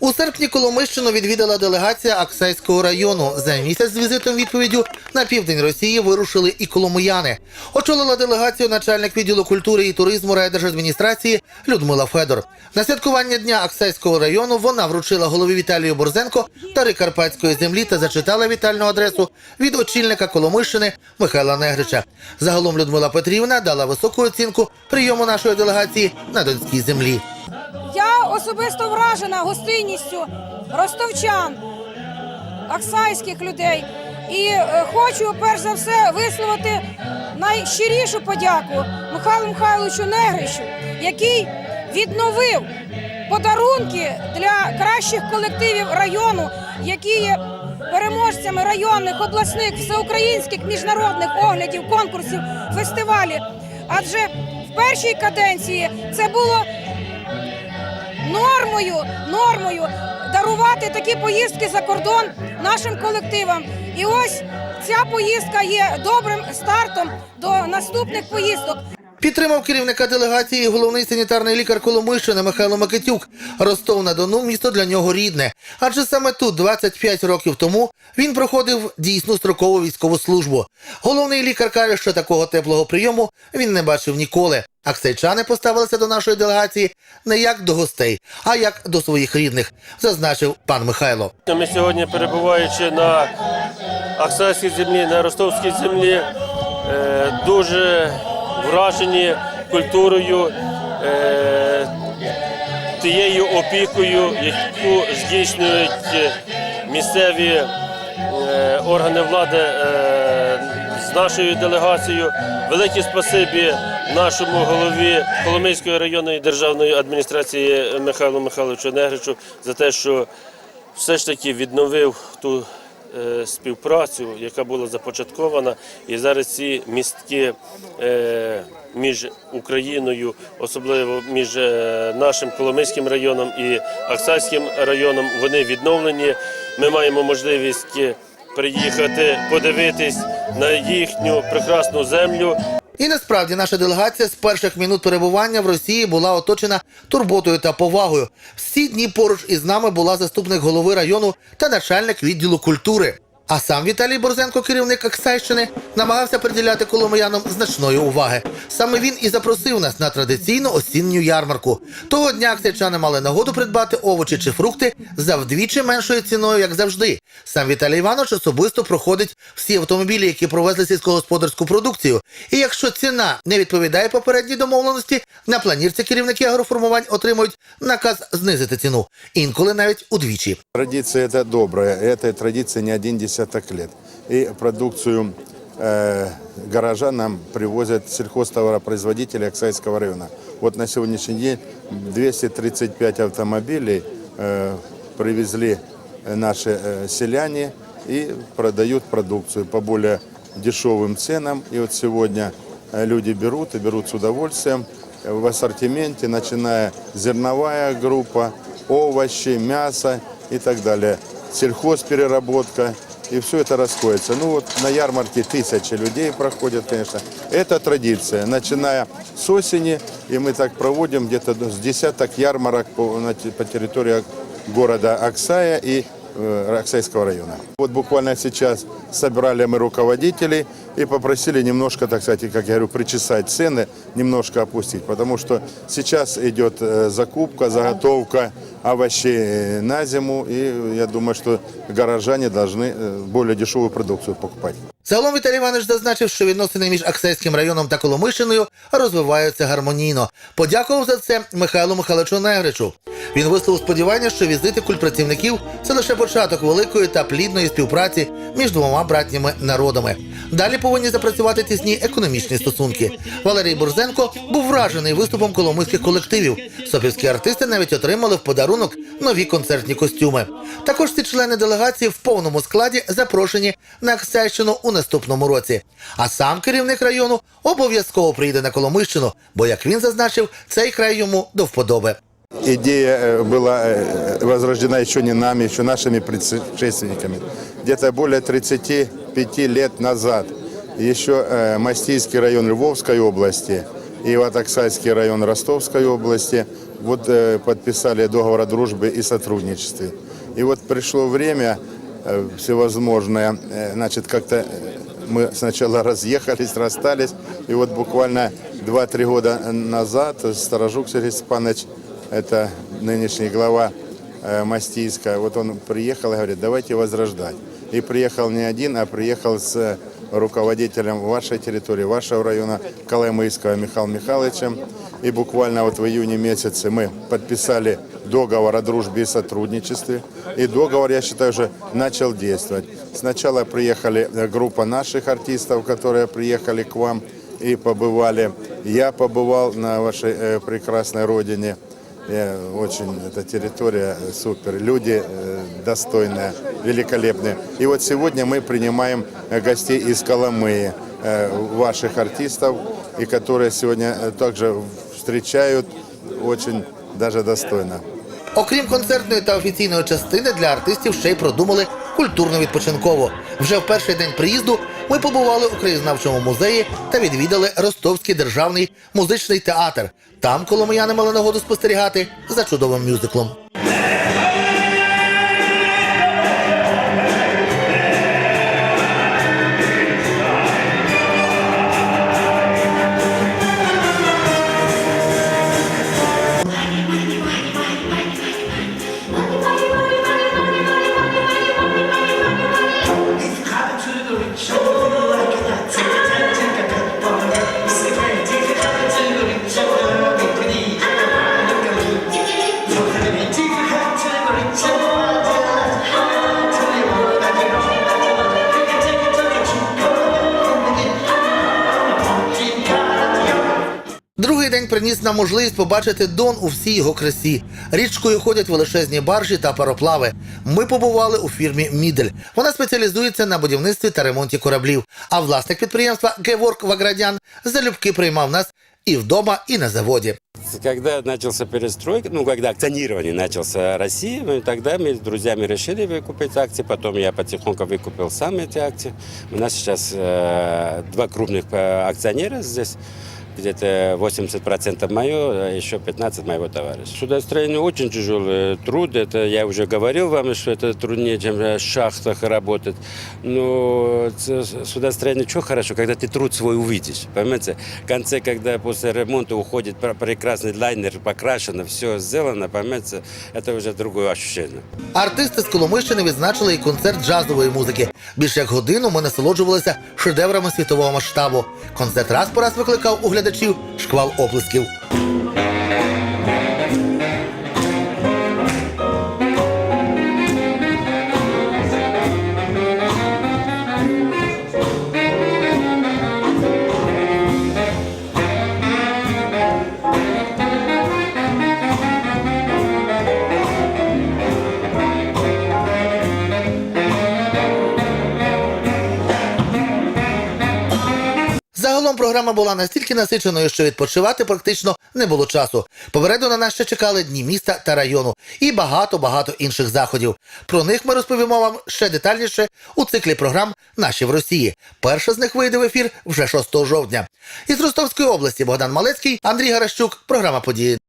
У серпні Коломийщину відвідала делегація Аксайського району. За місяць з візитом відповіддю на південь Росії вирушили і коломияни. Очолила делегацію начальник відділу культури і туризму райдержадміністрації Людмила Федор. На святкування дня Аксайського району вона вручила голові Віталію Борзенко дари карпатської землі та зачитала вітальну адресу від очільника Коломийщини Михайла Негрича. Загалом Людмила Петрівна дала високу оцінку прийому нашої делегації на донській землі. Я особисто вражена гостинністю ростовчан, аксайських людей. І е, хочу перш за все висловити найщирішу подяку Михайлу Михайловичу Негрищу, який відновив подарунки для кращих колективів району, які є переможцями районних, обласних, всеукраїнських міжнародних оглядів, конкурсів, фестивалів. Адже в першій каденції це було нормою, нормою дарувати такі поїздки за кордон нашим колективам. І ось ця поїздка є добрим стартом до наступних поїздок. Підтримав керівника делегації головний санітарний лікар Коломийщини Михайло Микитюк. Ростов на Дону місто для нього рідне. Адже саме тут, 25 років тому, він проходив дійсну строкову військову службу. Головний лікар каже, що такого теплого прийому він не бачив ніколи. Аксайчани поставилися до нашої делегації не як до гостей, а як до своїх рідних, зазначив пан Михайло. Ми сьогодні, перебуваючи на Аксайській землі, на Ростовській землі, е, дуже вражені культурою, е, тією опікою, яку здійснюють місцеві е, органи влади нашою делегацією. Велике спасибі нашому голові Коломийської районної державної адміністрації Михайлу Михайловичу Негричу за те, що все ж таки відновив ту е, співпрацю, яка була започаткована, і зараз ці містки е, між Україною, особливо між е, нашим Коломийським районом і Аксайським районом, вони відновлені. Ми маємо можливість приїхати, подивитись на їхню прекрасну землю. І насправді наша делегація з перших минут перебування в Росії була оточена турботою та повагою. Всі дні поруч із нами була заступник голови району та начальник відділу культури. А сам Віталій Борзенко, керівник Аксайщини, намагався приділяти коломиянам значної уваги. Саме він і запросив нас на традиційну осінню ярмарку. Того дня аксайчани мали нагоду придбати овочі чи фрукти за вдвічі меншою ціною, як завжди. Сам Віталій Іванович особисто проходить всі автомобілі, які провезли сільськогосподарську продукцію. І якщо ціна не відповідає попередній домовленості, на планірці керівники агроформувань отримують наказ знизити ціну, інколи навіть удвічі. Традиция это добрая, этой традиции не один десяток лет. И продукцию э, горожан нам привозят сельхозтоваропроизводители Оксайского района. Вот на сегодняшний день 235 автомобилей э, привезли наши э, селяне и продают продукцию по более дешевым ценам. И вот сегодня э, люди берут и берут с удовольствием в ассортименте, начиная зерновая группа, овощи, мясо и так далее. Сельхозпереработка. И все это расходится. Ну вот на ярмарке тысячи людей проходят, конечно. Это традиция. Начиная с осени, и мы так проводим где-то с десяток ярмарок по, на те- по территории города Аксая и э, Аксайского района. Вот буквально сейчас собрали мы руководителей и попросили немножко, так сказать, как я говорю, причесать цены, немножко опустить, потому что сейчас идет э, закупка, заготовка овощей э, на зиму, и я думаю, что горожане должны э, более дешевую продукцию покупать. Загалом Віталій Іванович зазначив, що відносини між Аксайським районом та Коломийщиною розвиваються гармонійно. Подякував за це Михайлу Михайловичу Негричу. Він висловив сподівання, що візити культпрацівників це лише початок великої та плідної співпраці між двома братніми народами. Далі повинні запрацювати тісні економічні стосунки. Валерій Бурзенко був вражений виступом коломийських колективів. Сопівські артисти навіть отримали в подарунок нові концертні костюми. Також ці члени делегації в повному складі запрошені на Аксайщину у наступному році. А сам керівник району обов'язково приїде на Коломийщину, бо, як він зазначив, цей край йому до вподоби. Идея э, была э, возрождена еще не нами, еще нашими предшественниками. Где-то более 35 лет назад еще э, Мастийский район Львовской области и Ватаксайский район Ростовской области вот э, подписали договор о дружбе и сотрудничестве. И вот пришло время э, всевозможное, значит, как-то мы сначала разъехались, расстались, и вот буквально 2-3 года назад Сторожук Сергей Степанович, это нынешний глава Мастийска, вот он приехал и говорит, давайте возрождать. И приехал не один, а приехал с руководителем вашей территории, вашего района, Колымыйского Михаилом Михайловичем. И буквально вот в июне месяце мы подписали договор о дружбе и сотрудничестве. И договор, я считаю, уже начал действовать. Сначала приехали э, группа наших артистов, которые приехали к вам и побывали. Я побывал на вашей э, прекрасной родине. Э, Очень эта территория э, супер, люди э, достойные, великолепные. И вот сегодня мы принимаем э, гостей из Коломыи, э, ваших артистов, и которые сегодня э, также встречают очень даже достойно. Окрім концертної та офіційної частини, для артистів ще й продумали культурно-відпочинкову. Вже в перший день приїзду ми побували у краєзнавчому музеї та відвідали Ростовський державний музичний театр. Там коломияни мали нагоду спостерігати за чудовим мюзиклом. день приніс нам можливість побачити Дон у всій його красі. Річкою ходять величезні баржі та пароплави. Ми побували у фірмі Мідель. Вона спеціалізується на будівництві та ремонті кораблів. А власник підприємства Геворк Ваградян залюбки приймав нас і вдома, і на заводі. Когда начался перестройка, ну, когда акционирование начался России, ну, тогда мы с друзьями решили выкупить акции, потом я потихоньку выкупил сам эти акции. У нас сейчас э, два крупных э, акционера здесь, где-то 80% мое, а еще 15% моего товарища. Судостроение очень тяжелый труд, это я уже говорил вам, что это труднее, чем в шахтах работать. Но ц- судостроение что хорошо, когда ты труд свой увидишь, понимаете? В конце, когда после ремонта уходит пр- прекрасный лайнер, покрашено, все сделано, понимаете, это уже другое ощущение. Артисти з Коломийщини відзначили і концерт джазової музики. Більше як годину ми насолоджувалися шедеврами світового масштабу. Концерт раз по раз викликав у глядачів шквал оплесків. Програма була настільки насиченою, що відпочивати практично не було часу. Попереду на нас ще чекали дні міста та району і багато-багато інших заходів. Про них ми розповімо вам ще детальніше у циклі програм Наші в Росії. Перша з них вийде в ефір вже 6 жовтня. Із Ростовської області Богдан Малецький, Андрій Гаращук. Програма події.